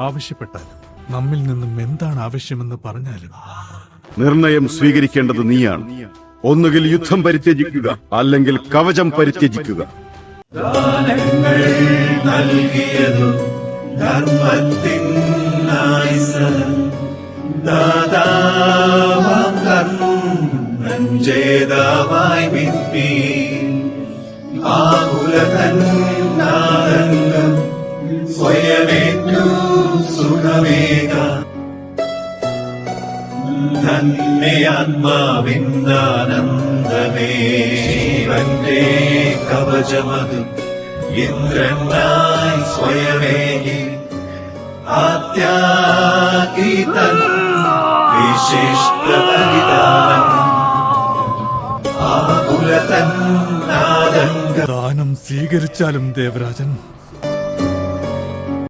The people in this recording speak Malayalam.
ആവശ്യപ്പെട്ടാലും നമ്മിൽ നിന്നും എന്താണ് ആവശ്യമെന്ന് പറഞ്ഞാലും നിർണയം സ്വീകരിക്കേണ്ടത് നീയാണ്. ഒന്നുകിൽ യുദ്ധം പരിത്യജിക്കുക അല്ലെങ്കിൽ കവചം പരിത്യജിക്കുക. നൽകിയതു ധർമ്മത്തിനായി ദാതാവാം കർണൻ ജേതാവായി വിപ്പി. ആകുലതന്നാദങ്ങൾ സ്വയമേറ്റു സുഖമേക ധന്യാത്മാവിന്ദാനന്ദമേ ശിവന്റെ കവചമത് ഇന്ദ്രനായി സ്വയമേ. ആത്യാഗീതൻ വിശിഷ്ട ആകുലതം ആകുലതൻ ദാനം സ്വീകരിച്ചാലും ദേവരാജൻ